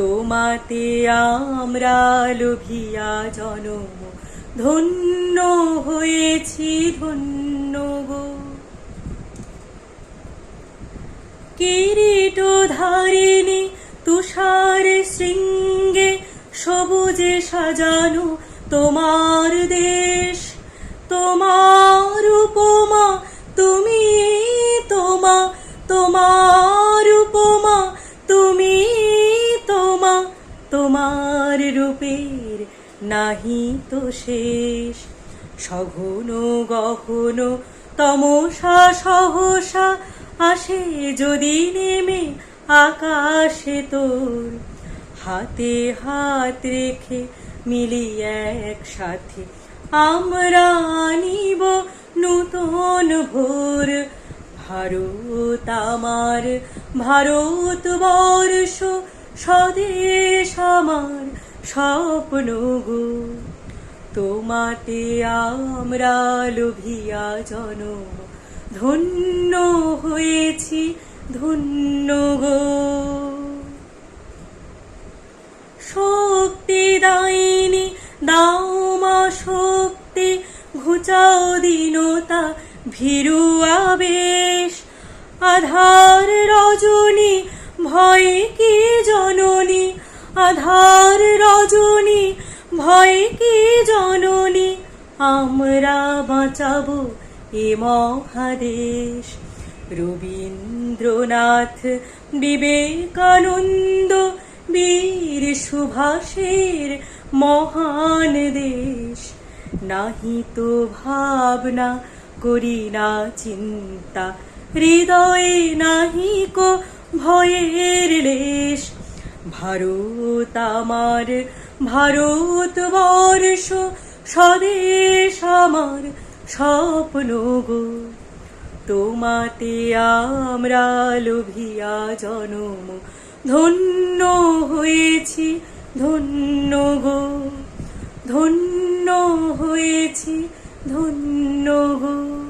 তোমাতে আমরা লোভিয়া জনম। ধন্য হয়েছি, ধন্য গো। কিরিট ধারিণী তুষার শৃঙ্গে সবুজে সাজানো তোমার দেশ। তোমার উপমা তুমি তোমা, তোমার তোমার রূপের নাহি তো শেষ। সঘন গহন তমসা সহসা আসে যদি নেমে আকাশে তোর। হাতে হাত রেখে মিলি একসাথে আমরা আনিব নূতন ভোর। ভারত আমার, ভারত বর্ষ স্বদেশ আমার স্বপ্ন গো। তোমাতে আমরা লোভিয়া জন, ধন্য হয়েছি, ধন্য গো। শক্তি দাইনি দাও মা শক্তি, ঘুচাও দীনতা, ভীরু আবেশ, আধার রজনী ভয় কি জননী? আধার রজনী, ভয় কি জননী? আমরা বাঁচাবো এ মহাদেশ। রবীন্দ্রনাথ, বিবেকানন্দ, বীর সুভাষের মহান দেশ। নাহি তো ভাবনা করি না চিন্তা, হৃদয়ে নাহি কো ভয়ের লেশ। ভারত আমার, ভারত বর্ষ, স্বদেশ আমার স্বপ্ন গো। তোমাতে আমরা লোভিয়া জনম, ধন্য হয়েছি, ধন্য গো। ধন্য হয়েছি, ধন্য গো।